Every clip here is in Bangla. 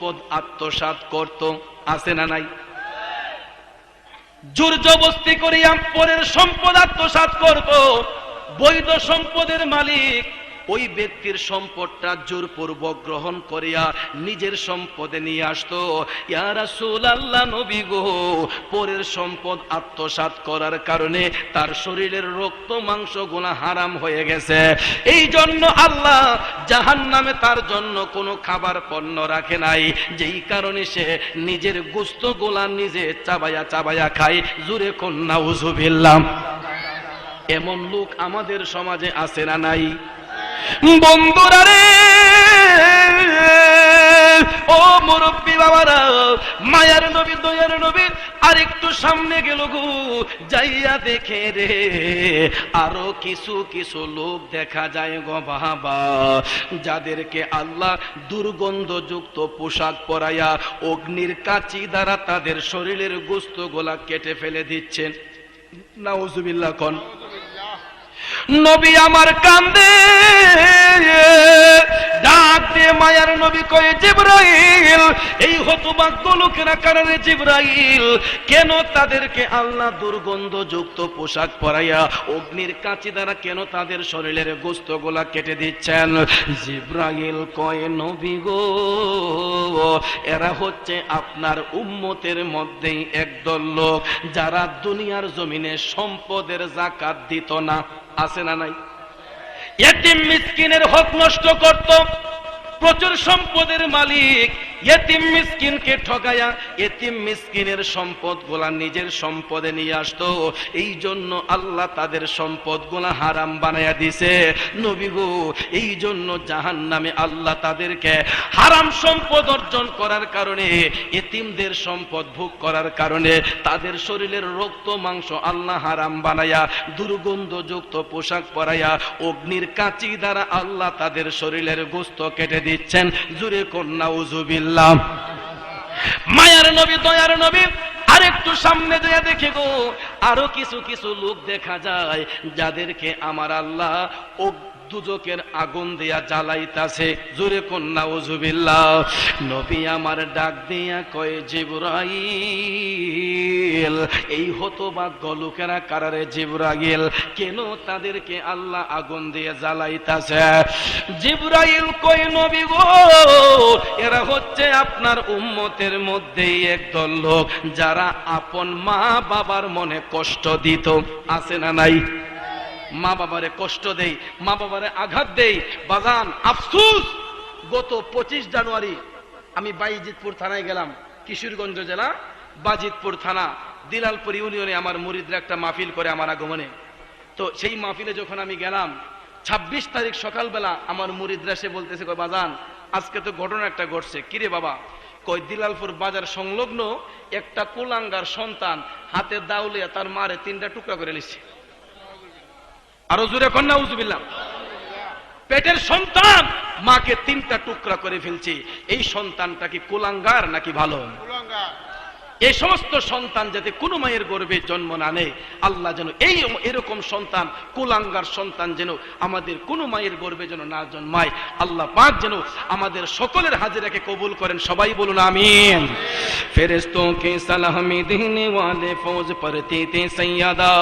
সম্পদ আত্মসাত করত, আছে না নাই? জোর জবস্তি করিয়া পরের সম্পদ আত্মসাত করব, বৈধ সম্পদের মালিক ওই ব্যক্তির সম্পদটা জোরপূর্বক গ্রহণ করিয়া নিজের সম্পদে নিয়ে আসতো। ইয়া রাসূলুল্লাহ নবী গো, পরের সম্পদ আত্মসাৎ করার কারণে তার শরীরের রক্ত, মাংসগুলা হারাম হয়ে গেছে। এই জন্য আল্লাহ জাহান্নামে তার জন্য কোনো খাবার পণ্য রাখে নাই। যেই কারণে সে নিজের গুস্ত গোলা নিজে চাবায়া চাবায়া খায়। জুরে কন্যা উজু উজুবিল্লাম এমন লোক আমাদের সমাজে আছে না নাই? বন্ধুরা রে। ও মুরব্বী বাবারা, মায়ার নবী, দয়ার নবী, আরেকটু সামনে গেল গো, যাইয়া দেখে রে। আরও কিছু কিছু লোক দেখা যায় গো বাবা, যাদেরকে আল্লাহ দুর্গন্ধযুক্ত পোশাক পরাইয়া অগ্নির কাচি দ্বারা তাদের শরীরের গোস্ত গোলা কেটে ফেলে দিচ্ছেন। নাউজুবিল্লাহ কন। নবী আমার কান্দে। ডাক দিয়ে মায়ার নবী কয়ে, জিব্রাইল, এই লোকেরা কারণে জিব্রাইল, কেন তাদেরকে আল্লাহ দুর্গন্ধযুক্ত পোশাক পরাইয়া অগ্নির কাঁচি দ্বারা কেন তাদের শরীরের গোস্ত গোলা কেটে দিচ্ছেন? জিব্রাইল কয়ে, নবী গো, এরা হচ্ছে আপনার উম্মতের মধ্যেই একদল লোক যারা দুনিয়ার জমিনে সম্পদের জাকাত দিত না। আছে না নাই? এতিম মিসকিনের হক নষ্ট করত প্রচুর সম্পদের মালিক এতিম মিসকিনকে ঠকায়া এতিম মিসকিনের সম্পদ গোলা নিজের সম্পদে নিয়ে আসতো। এই জন্য আল্লাহ তাদের সম্পদ গোলা হারাম বানায়া দিছে। নবী গো এই জন্য জাহান নামে আল্লাহ তাদেরকে হারাম সম্পদ অর্জন করার কারণে, এতিমদের সম্পদ ভোগ করার কারণে তাদের শরীরের রক্ত, মাংস আল্লাহ হারাম বানায়া, দুর্গন্ধযুক্ত পোশাক পরাইয়া অগ্নির কাঁচি দ্বারা আল্লাহ তাদের শরীরের গোস্ত কেটে দিচ্ছেন। জুরে কন্যা উজুবিল্লাহ মায়ার নবী, দয়ার নবী, আরেকটু সামনে দেয়া দেখে গো, আরও কিছু কিছু লোক দেখা যায়, যাদেরকে আমার আল্লাহ দুজকের আগুন দিয়া জ্বালাইতাছে। জোরে কন্যা ওজুবিল্লাহ নবী আমার ডাক দিয়া কয়ে, জিবরাইল, এই হতো বা লোকেরা কারারে জিবরাইল, কেন তাদেরকে আল্লাহ আগুন দিয়ে জ্বালাইতাছে? জিবরাইল কই নবী গো, এরা হচ্ছে আপনার উম্মতের মধ্যেই একদল লোক, যারা আপন মা বাবার মনে কষ্ট দিত। আছে না নাই? মা বাবারে কষ্ট দেই, মা বাবারে আঘাত দেই। বাজান, আফসুস! গত পঁচিশ জানুয়ারি আমি বাইজিতপুর থানায় গেলাম, কিশোরগঞ্জ জেলা, বাজিতপুর থানা, দিলালপুর ইউনিয়নে আমার মুরিদরা একটা মাহফিল করে আমার আগমনে। তো সেই মাহফিলে যখন আমি গেলাম ২৬ তারিখ সকালবেলা আমার মুরিদরা সে বলতেছে, কয় বাজান, আজকে তো ঘটনা একটা ঘটছে। কিরে বাবা? কই দিলালপুর বাজার সংলগ্ন একটা কুলাঙ্গার সন্তান হাতে দাউলিয়া তার মারে তিনটা টুকরা করে লিখছে আরও জোরে কন্যা উজুবিল্লাম পেটের সন্তান মাকে তিনটা টুকরা করে ফেলছে। এই সন্তানটা কি কুলাঙ্গার নাকি ভালো? এই সমস্ত সন্তান যাতে কোনো মায়ের গর্বে জন্ম না নেয়, আল্লাহ যেন এই এরকম সন্তান, কুলাঙ্গার সন্তান যেন আমাদের কোনো মায়ের গর্বে যেন না জন্মায়। আল্লাহ পাক যেন আমাদের সকলের হাজিরাকে কবুল করেন। সবাই বলুন আমিন। ফেরেস্তো কে দিনে ওয়ালে ফৌজ পরতে তে সৈয়াদা।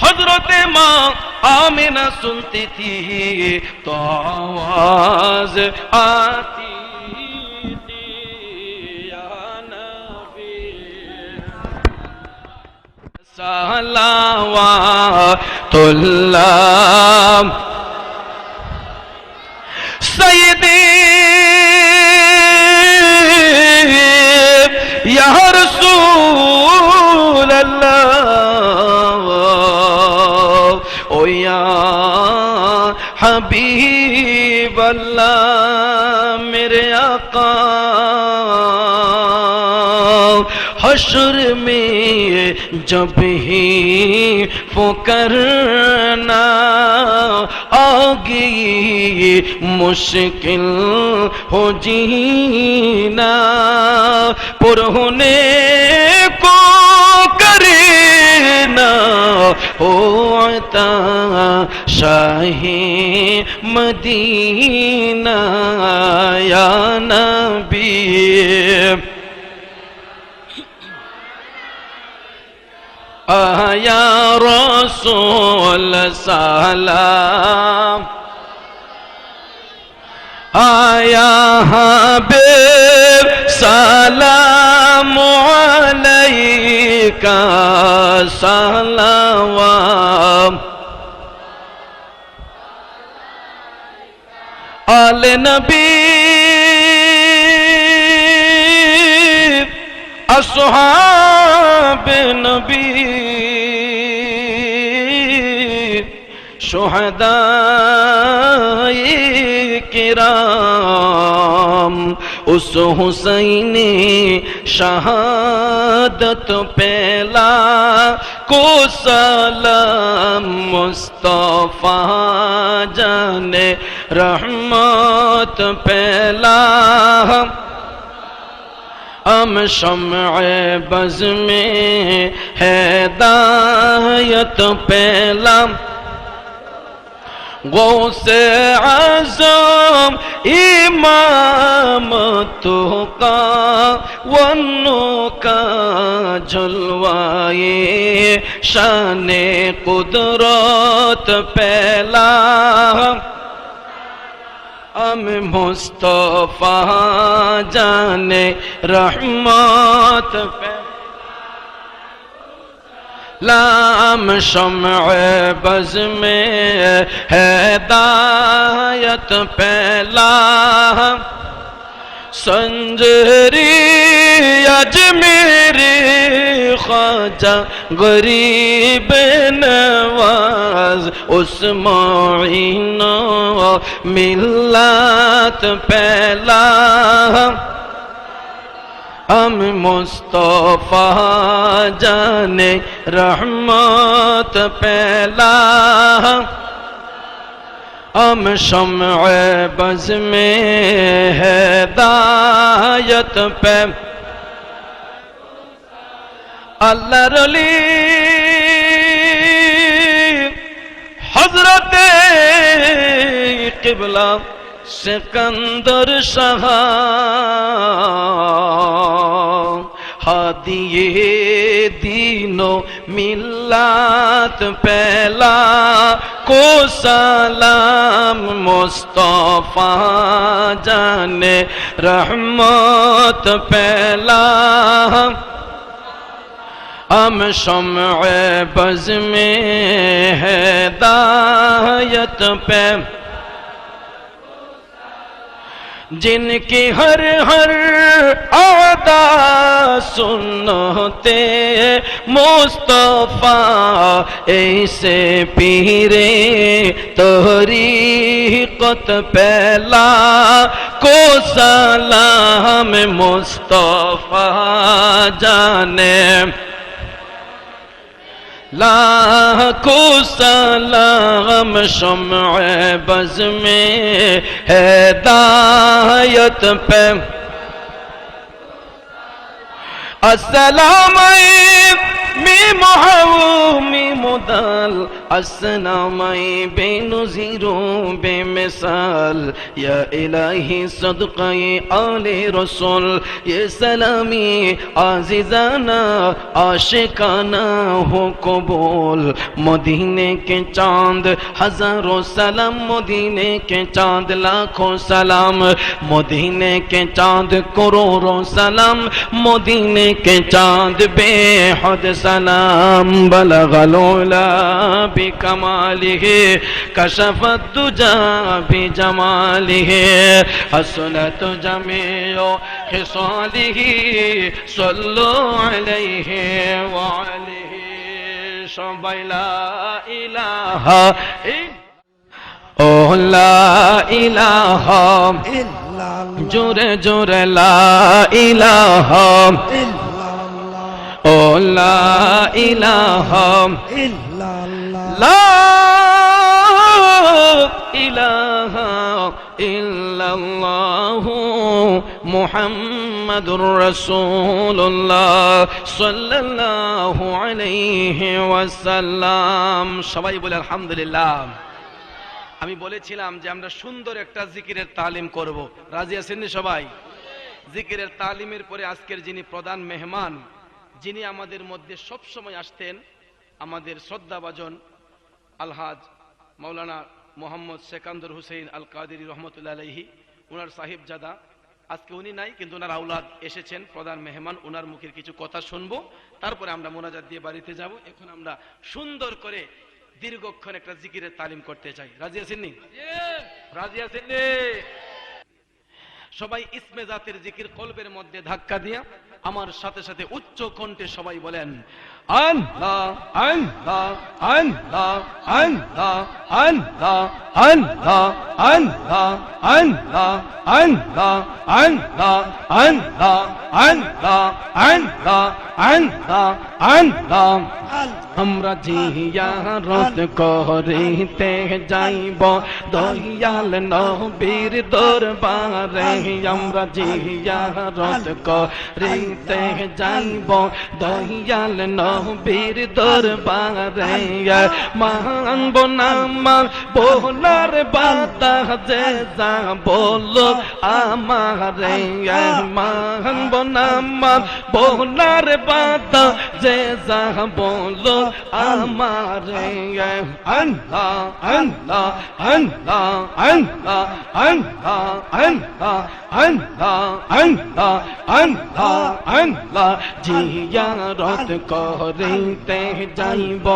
হজরতে মা আমিনা সুনতে থি তো আওয়াজ আতি সালাওয়াতুল্লাহ সৈয়দি ইয়া রাসূলুল্লাহ ও ইয়া হাবিবাল্লাহ মেরে আকা جب ہی وہ کرنا آگی مشکل ہو جینا۔ پر ہونے کو کرنا ہوتا شاہ مدینہ یا نبی۔ يا رسول سلام يا حبيب سلام عليك. سلام. آل نبی. أصحاب نبی. شہدائی کرام، اس حسین شہادت پہلا کو سلام مصطفیٰ جان رحمت پہلا۔ ام شمع بز میں ہدایت پہلا۔ গোসে আজম ইমাম তো কানো কা শানে কুদরত পেলা। আমি মুস্তফা জানে রহমত পেলা। لام شمع بز میں ہدایت پہلا سنجری اجمیری خواجہ غریب نواز اس معینہ ملت پہلا ہم مصطفیٰ جانے رحمت پہلا ہم شمع بز میں ہدایت پہ۔ اللہ رلی۔ حضرت قبلہ۔ সেকান্দর সাহা হাদিয়ে দিনো মিল্লাত পেলা কো সালাম মুস্তফা জানে রহমত পেলা ہم شمع بز میں ہے جن کی ہر ہر آدا سنتے، مصطفیٰ ایسے پیرے توہری قط پہلا کو سلام مصطفیٰ جانے۔ لا لاکھوں سلام شمع بز میں ہدایت پہ السلام می محو می مدل আসনামাই বেনজিরো বেমিসাল ইয়া ইলাহি সদকাই আলে রসুল ইয়ে সালামি আজিজানা আশিকানা হো কবুল মদিনে কে চাঁদ হাজারো সালাম মদিনে কে চাঁদ লাখো সালাম মদিনে কে চাঁদ করোড়ো সালাম মদিনে কে চাঁদ বেহদ সালাম বলগলোলা بكماله كشف الدجى بجماله حسنت جميع خصاله صلوا عليه وعليه সবাই লা ইলাহা ও লা ইলাহা জোরে জোরে লা ইলাহা ও লা ইলাহা লা ইলাহা ইল্লাল্লাহু মুহাম্মাদুর রাসূলুল্লাহ সাল্লাল্লাহু আলাইহি ওয়াসাল্লাম। সবাই বলে আলহামদুলিল্লাহ। আমি বলেছিলাম যে আমরা সুন্দর একটা জিকিরের তালিম করব। রাজি আছেন সবাই? জিকিরের তালিমের পরে আজকের যিনি প্রধান মেহমান, যিনি আমাদের মধ্যে সব সময় আসতেন, আমাদের শ্রদ্ধাভাজন আলহাজ মৌলানা মোহাম্মদ সেকান্দর হুসেন আল কাদির রহমতুল্লা আলহি ওনার সাহেব জাদা আজকে উনি নাই কিন্তু ওনার আউলাদ এসেছেন প্রধান মেহমান ওনার মুখের কিছু কথা শুনব তারপরে আমরা মোনাজাত দিয়ে বাড়িতে যাব। এখন আমরা সুন্দর করে দীর্ঘক্ষণ একটা জিকিরের তালিম করতে চাই। রাজি আছেননি রাজি। আছেননি সবাই ইসমে জাতের জিকির কলবের মধ্যে ধাক্কা দিয়া আমার সাথে সাথে উচ্চ কণ্ঠে সবাই বলেন আল্লাহ আল্লাহ আল্লাহ আল্লাহ আল্লাহ আল্লাহ আল্লাহ আল্লাহ আল্লাহ আল্লাহ আল্লাহ আল্লাহ আল্লাহ আমরা জিয়ারত করিতে যাইব। দয়াল নবীর দরবারে আমরা জিয়ারত করিতে যাইব। দয়াল নবীর দরবারে মানব নামার বোলার বাতা যে যা বলো আমারে। মানব নামার বোলার বাতা যে যা বলো আমারে আল্লাহ আল্লাহ আল্লাহ আল্লাহ আল্লাহ আল্লাহ আল্লাহ আল্লাহ আল্লাহ আল্লাহ জিয়ারত করিতে যাইব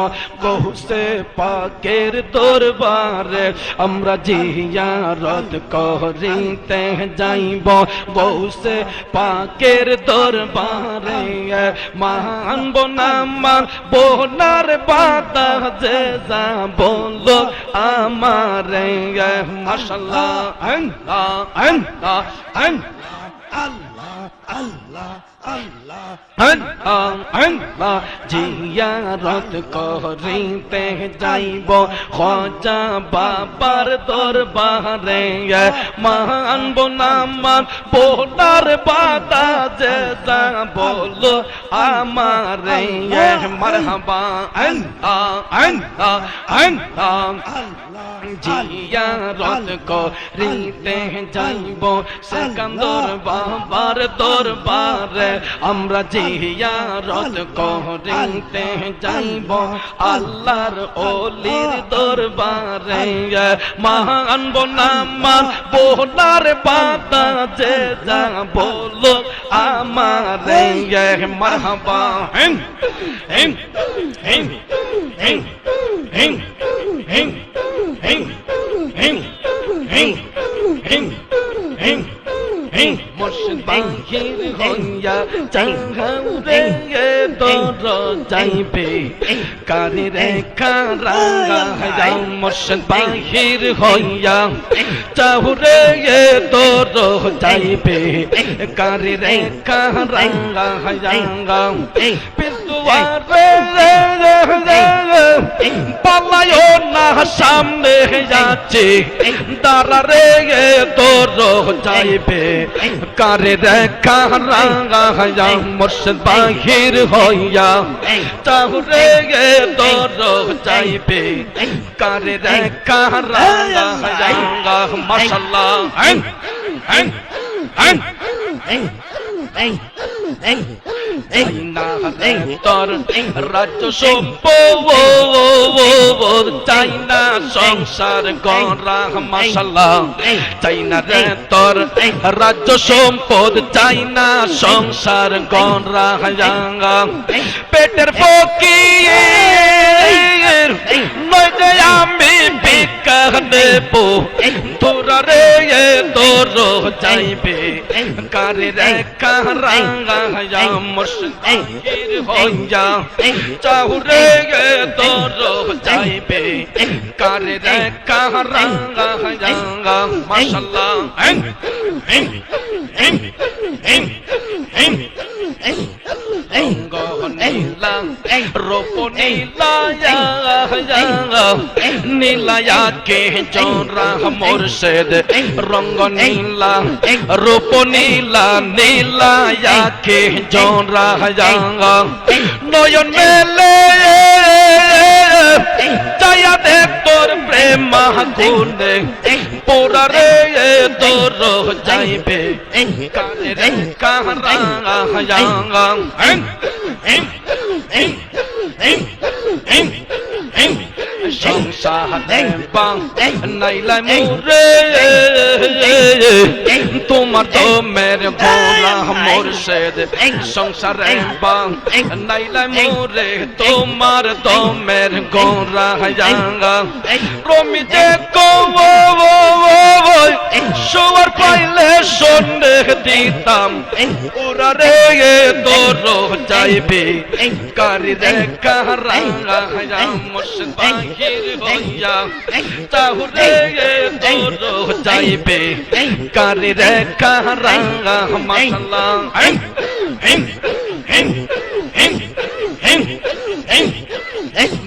গৌসে পাকের দরবারে আমরা জিয়ারত করিতে যাইব গৌসে পাকের দরবারে মানব নামার বোনার বাতা যে থামব না আমার বোনার পাতা যে যাব লোক আমার। মাসাল্লাহ আল্লাহ আল্লাহ আল্লাহ আল্লাহ। জিয়ারত করিতে যাইব। খজা বাবার দরবারে, মানব নামান বোনার বাদা যে বলো আমারে। মারহাবা জিয়ারত করিতে যাইব। সেকান্দর বাবার দরবারে আমরা জিয়ারত করিতে যাইব আল্লাহর ওলির দরবারে মানব নামান বোনার বাতা যে যা বলো আমারে 我是白衣红呀，真好人也多着在背，家里人看啦呀，我是白衣红呀，真好人也多着在背，家里人看啦呀，别。পালায় না সামনে যাচ্ছে দাঁড়ারে তোর যাইবে কারে দেখা রাঙা মুর্শিদ বাহির হইয়া চাহুরে গে তোর যাইবে কারে দেখা রাঙা মাশাল্লাহ হ্যাঁ হ্যাঁ হ্যাঁ তোর রাজ্য চাই না সংসার গড়া মশালা চাই না রে তোর রাজ্য সম্পদ চাই না সংসার গড়া পেটের ফকির নয় আমি রাখতে পো তোরা রে এ তোর যাইবে কারে রে কারা যা মুশকির হইয়া চাহু রে এ তোর যাইবে কারে রে কারা যা মাশাআল্লাহ রোপনীলা নীলায়াকে চৌরা মোর্শেদ রঙ্গ নীলা রূপ নীলা নীলা কে চৌরা নয়ন মেলে জয়া দেব তোর প্রেম গুণে পোড়া রে তোর যাইবে কানে রে কাহা তোমার তো মেরে ভোলা মোরশেদ সংসারে নাইলাই মুরে তোমার তো মেরে গোরা যে কো শোয়ার পাইলে সন্দেহ দিতাম ওরা রে তোর যাইবে কারি রে কাহারাঙ্গা মুর্শিদ বাহির হইয়া তাহলে তোর যাইবে কারি রে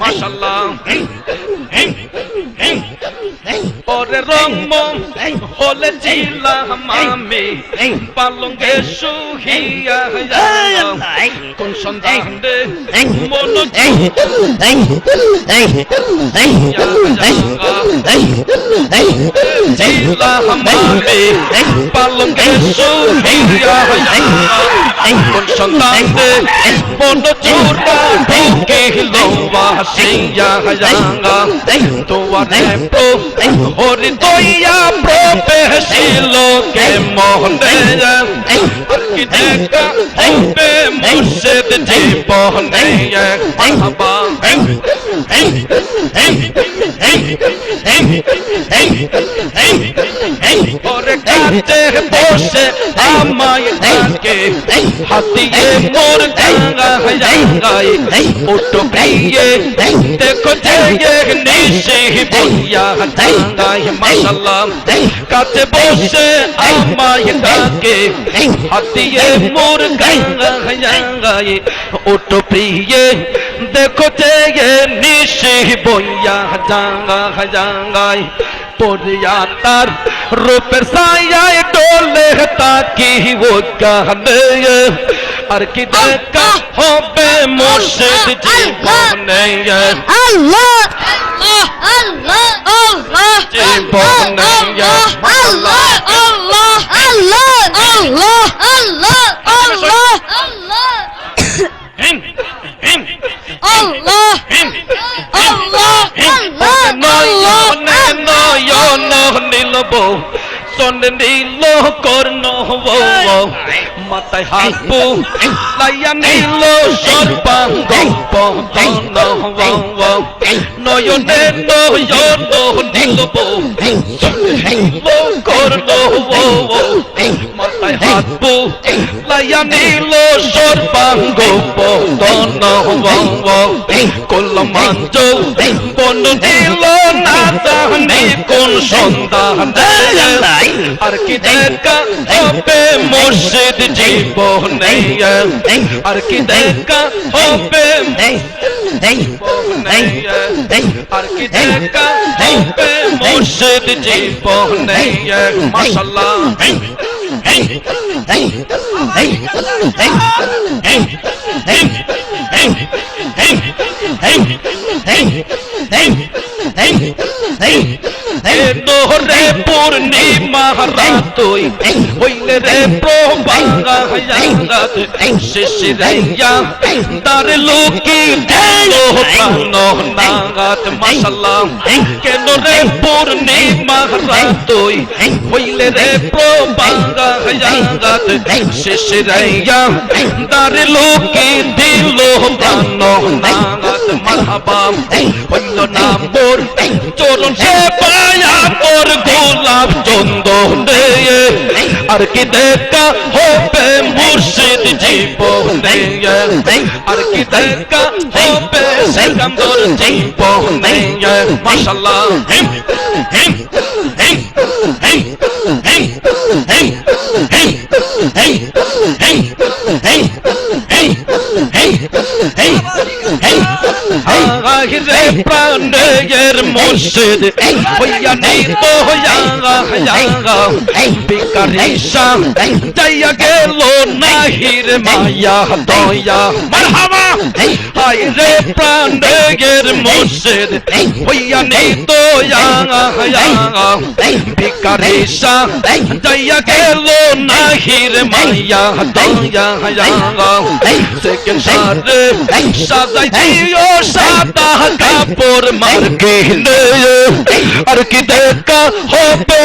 মাশাল্লাহ ওরে রম হলে ছিলাম আমি পালঙ্গে সুহিয়া কোন সন্তানে মন ছিলাম আমি পালঙ্গে সুহিয়া কোন সন্তানে মন الله سيا جانگا تو وٹیپو اور تو یا پرو پہشیلو کے موہنے کتے کا حب مرشد جی پہنے ہیں مرحبا اور کاتے بوشے آمائے کار کے গঙ্গায় মাশাল্লাহ কাছে বসে আমায় ডাকে হাতিয়ে মোর গঙ্গা গঙ্গায় ওটো প্রিয়ে দেখো যে নিশে বইয়া پوریا تر روپ سایا ڈولے تاکہ وہ کہنے اور کا ہو بے موشد جیوانے اللہ اللہ اللہ Allah Allah Allah Allah Neno yo no nilo bo Son nilo kor no wo wo Matai hapu Laya nilo shor bang go bo do no wo wo No yo neno yo no nilo bo Son nilo kor no wo wo Matai hapu লাইয়া নীল সর্বাঙ্গ পতন কলমাঞ্জ বন দিল না জানি কোন সন্ধান আর কি দেখা হবে মুর্শিদ জীবনে আর কি দেখা হবে আর কি দেখা হবে মুর্শিদ জীবনে মাশাল্লাহ Hey! রে পূর্ণিমা রাতই হইলে রে প্রবাঙ্গা জাঙ্গাত শিশিরাইয়া তার লোকি দিলো প্রাণ নাগাত মাশাল্লাহ কেন রে পূর্ণিমা রাতই হইলে রে প্রবাঙ্গা জাঙ্গাত শিশিরাইয়া তার লোকি দিলো প্রাণ নাগাত মারহাবা হইল না মোর চরণ সে পায়া তোর গোলাপ চন্দনে আর কি দেখা হবে মুর্শিদ জীবনে আর কি দেখা হবে সেকান্দর জীবনে মাশাল্লাহ রে প্রাণের মুর্শিদ হইয়া নিত হইয়া বিকারি শাহ যাইয়া গেল নাহির মায়া দয়া। মারহাবা! হাই রে প্রাণের মুর্শিদ হইয়া নিত বিকারি শাহ যাইয়া গেল নাহির মায়া দয়া সেকেন্ড সাজাই দিও কাপড় মার্কে আর কি দেখা হবে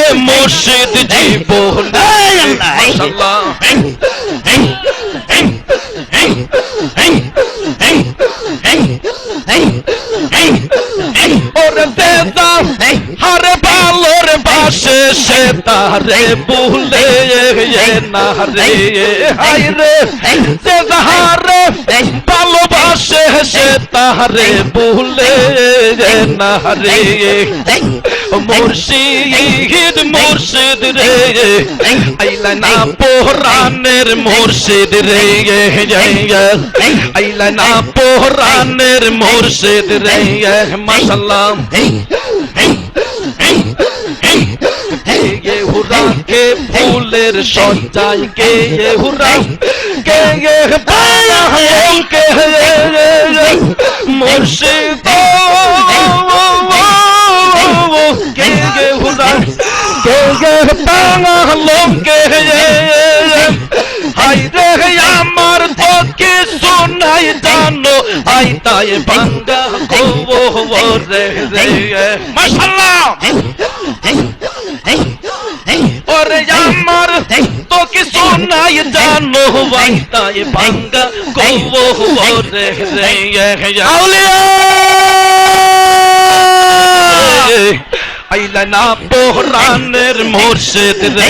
ভালোর বাসে সে তারে ভুলে না রে। হাই রে দেদা হারে ভালোবাসে সে তারে ভুলে না রে মুর্শিদ মুর্শিদ রে আইলা না পোহরানের মুর্শিদ রে আইলা না পোহরানের মুর্শিদ রে মাশাল্লাহ কে হুরা কে ফুলের সজ্জাই কে হুরা মুর্শিদ কে কে আমার তো কিছু নাই জানো হাই তাই বাঙ্গা গো রে রে নাই জানো হাই তাই বাঙ্গা গো রে রে আউলিয়া আইলা না পোহরানের মুর্শিদ রে